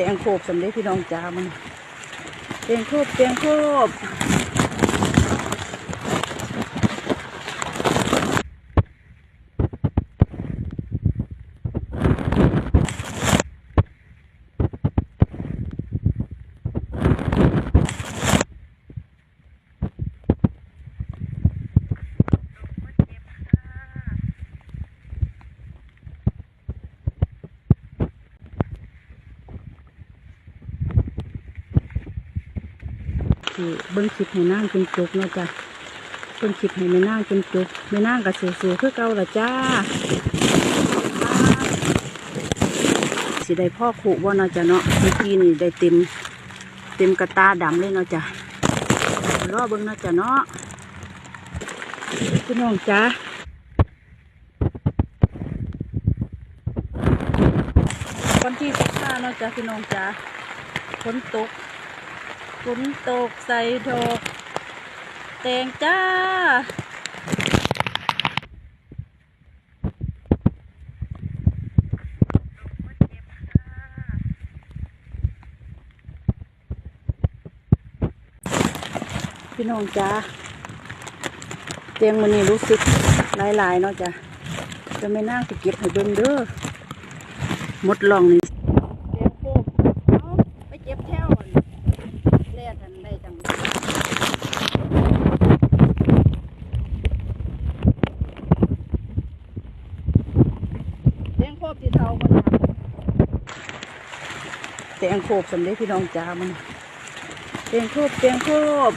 แตงโคบสำเร็จพี่น้องจ้ามันแตงโคบแตงโคบ ที่เบิ้งคลิปให้นั่งจนจุกเนาะจ้ะเบิ้งคลิปให้แม่นั่งจนจุกแม่นั่งกับสูๆคือเก่าละจ้าสิได้พ่อขู่ว่าเนาะจ้ะเนาะเมื่อกี้นี่ได้เต็มเต็มกระตาดำเลยเนาะจ้ะรอเบิ้งเนาะจ้ะเนาะพี่น้องจ้าวันที่สิบห้าเนาะจ้ะพี่น้องจ้าฝนตก นตกใส่ดอกแตงจ้า พี่น้องจ้าเตียงมันนี่รู้สึกลายๆเนาะจ้ะจะไม่นั่งไปเก็บให้เบิ่งเด้อหมดหลองนี่เตียงโคกเอาไปเก็บแถวนั่น แล่ทันได้จังแตงโคบที่เทามันนะ แตงโคบสำเร็จพี่น้องจ้ามันแตงโคบแตงโคบ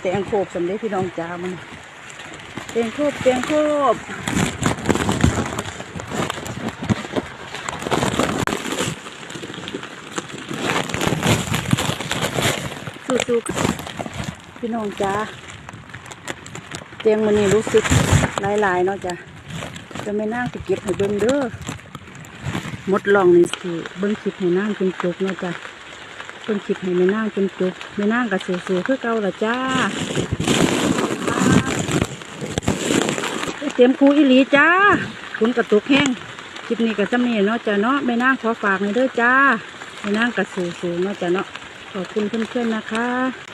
แตงโคบสำเร็จพี่น้องจ้ามันแตงโคบแตงโคบ สู้ๆพี่น้องจ้าเตียงมันนี่รู้สึกหลายๆเนาะจ้ะจะไม่นั่งไปเก็บให้เบิ่งเด้อหมดลองนี่สิเบิ่งคลิปให้นั่งจนจบเนาะจ้ะเบิ่งคลิปให้ไม่นั่งจนจบไม่นั่งกับสู้ๆคือเก่าละจ้าเตรียมคูอิหลีจ้าคุณกระตุกแห้งคลิปนี้ก็จะมีเนาะจ้ะเนาะไม่นั่งขอฝากในอยเด้อจ้าไม่นั่งกับสูสูเนาะจ้ะเนาะ ขอบคุณเพื่อนๆนะคะ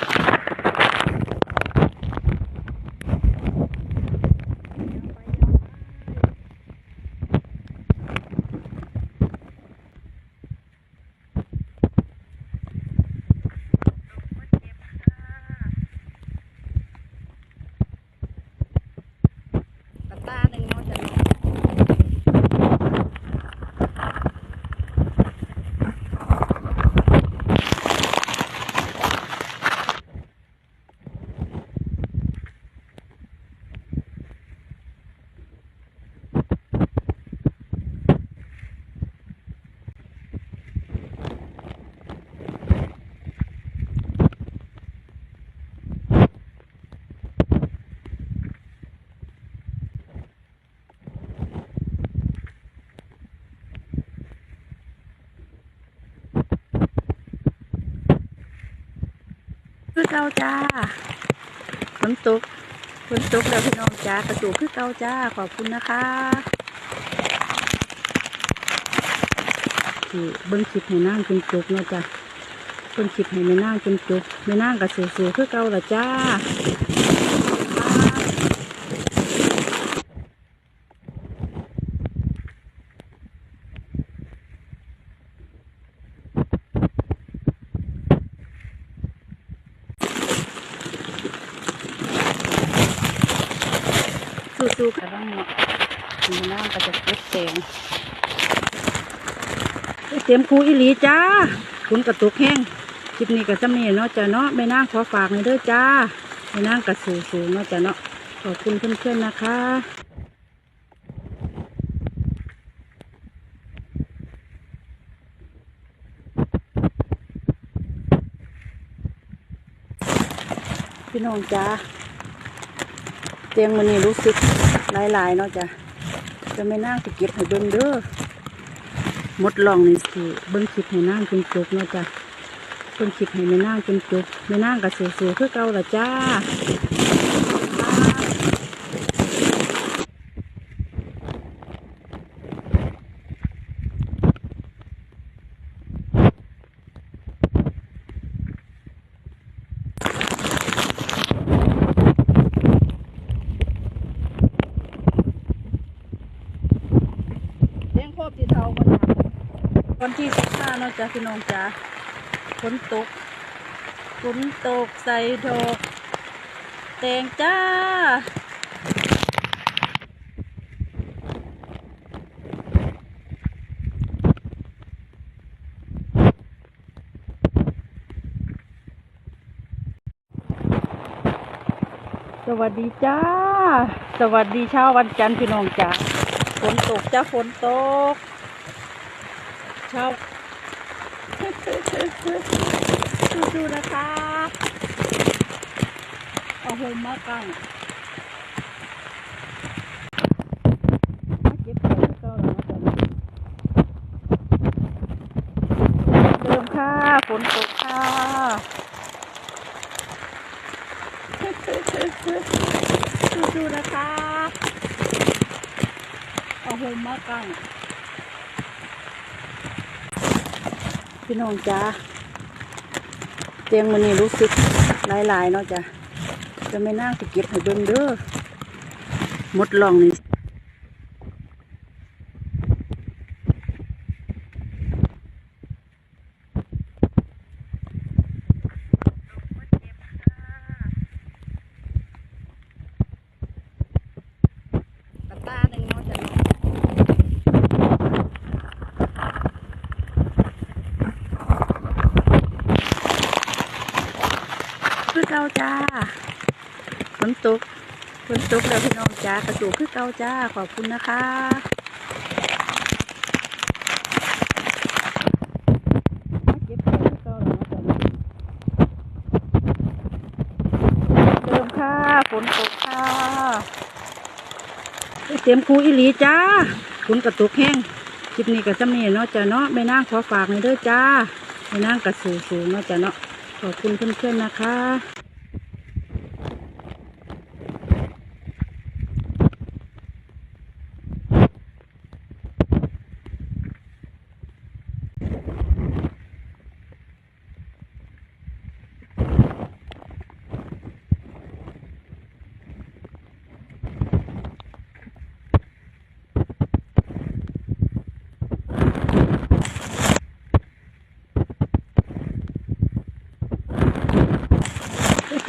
คือเก่าจ้าฝนตกฝนตกแล้วพี่น้องจ้ากระสูคือเก่าจ้าขอบคุณนะคะที่เบิ้งคิดให้นั่งจนจบเนาะจ้ะเบิ้งคิดให้ไม่นั่งจนจบไม่นั่งกับสูๆคือเก่าละจ้า สู้ๆกับบ้างเนาะ มีน้ำก็จะเก็บแสงเตรียมคูอิลีจ้าคุณกระตุกแห้งคลิปนี้ก็จะมีเนาะจ้ะเนาะไม่นั่งขอฝากในอยเด้อจ้าไม่นั่งกระสูสูเนาะจ้ะเนาะขอบคุณเพื่อนๆนะคะพี่น้องจ้าเตียงมันนี่รู้สึกหลายๆเนาะจ้ะ จะไม่นั่งไปเก็บให้เบิ้งเด้อหมดลองนี่สิเบิ้งคลิปให้นางจนจบนะจ๊ะเบิ้งคลิปให้ไม่นางจนจบไม่นางก็สู้ๆคือเก่าละจ้า เลี้ยงครอบที่เทาวันนี้ วันที่สิบห้าเนาะจ้ะพี่น้องจ้าฝนตกฝนตกใส่ดอกแตงจ้าสวัสดีจ้า สวัสดีเช้าวันจันทร์พี่น้องจ้าฝนตกจ้าฝนตก เช้าสู้ๆนะคะเอาโฮมมากังเก็บของเก่าแล้วนเริ่มค่ะฝนตกค่ะสู้ๆนะคะเอาโฮมมากัง พี่น้องจ้าเตียงมันนี่รู้สึกหลายๆเนาะจ้ะจะไม่น่าสิเก็บให้เบิ่งเด้อหมดลองนี่ตาตาหนึ่งเนาะจ้ะ คือเก่าจ้าฝนตกฝนตกแล้วพี่น้องจ้ากระจูคือเก่าจ้าขอบคุณนะคะมาเติมค่ะฝนตกค่ะเตรียมคูอิลีจ้าฝนกระตุกแห้งคลิปนี้ก็จำเนีเนาะจ้ะเนาะไม่นั่งขอฝากในอยเด้อจ้าไม่นั่งกระสูสูเนาะจ้ะเนาะขอบคุณเพื่อนๆนะคะ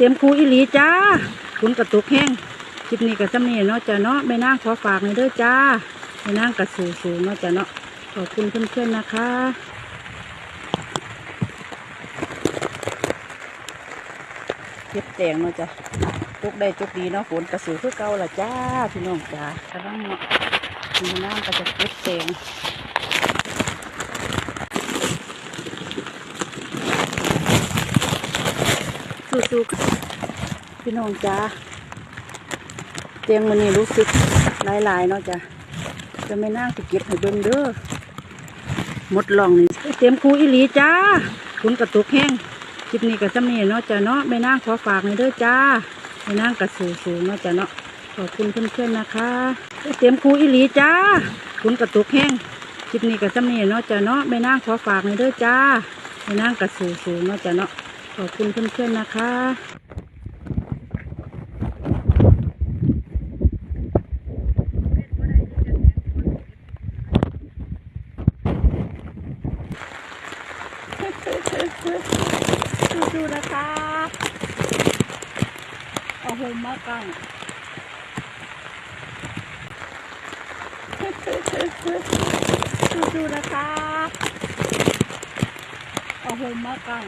เตรียมคูอิลีจ้าฝนกระตุกแห้งคลิปนี้ก็จำเนีเนาะจ้ะเนาะไม่นั่งขอฝากในอยเด้อจ้าไม่นั่งกระสูสูเนาะจ้ะเนาะขอบคุณเพื่อนๆนะคะเก็บแตงเนาะจ้ะตุกได้ตุกดีเนาะฝนกระสูคือเก่าละจ้าพี่น้องจ้ากำลังเนาะมีน้ำก็จะเก็บแตง สู้ๆพี่น้องจ้าเตียงมันนี่รู้สึกหลายๆเนาะจ้ะจะไม่น่าสิเก็บให้เบิ่งเด้อหมดลองนี่เตรียมคูอิหลีจ้าฝนกระตุกแห้งคลิปนี้ก็จำนี่เนาะจ้ะเนาะไม่น่าขอฝากในเด้อจ้าไม่น่ากระสูสูเนาะจ้ะเนาะขอบคุณเพื่อนๆนะคะเตรียมคูอิหลีจ้าฝนกระตุกแห้งคลิปนี้ก็จำนี่เนาะจ้ะเนาะไม่น่าขอฝากในเด้อจ้าไม่น่ากระสูสูเนาะจ้ะเนาะ ขอบคุณเพื่อนๆนะคะสู้ๆนะคะเอาโฮมมากังสู้ๆนะคะเอาโฮมมากัง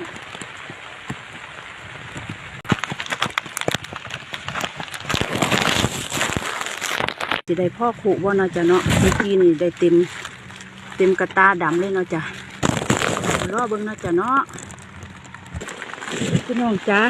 จะได้พ่อขู่ว่าน่าจะเนาะเมื่อกี้นี่ได้เต็มเต็มกระตาดำเลยเนาะจ้ะรอเบิ้งเนาะจ้ะเนาะพี่น้องจ้า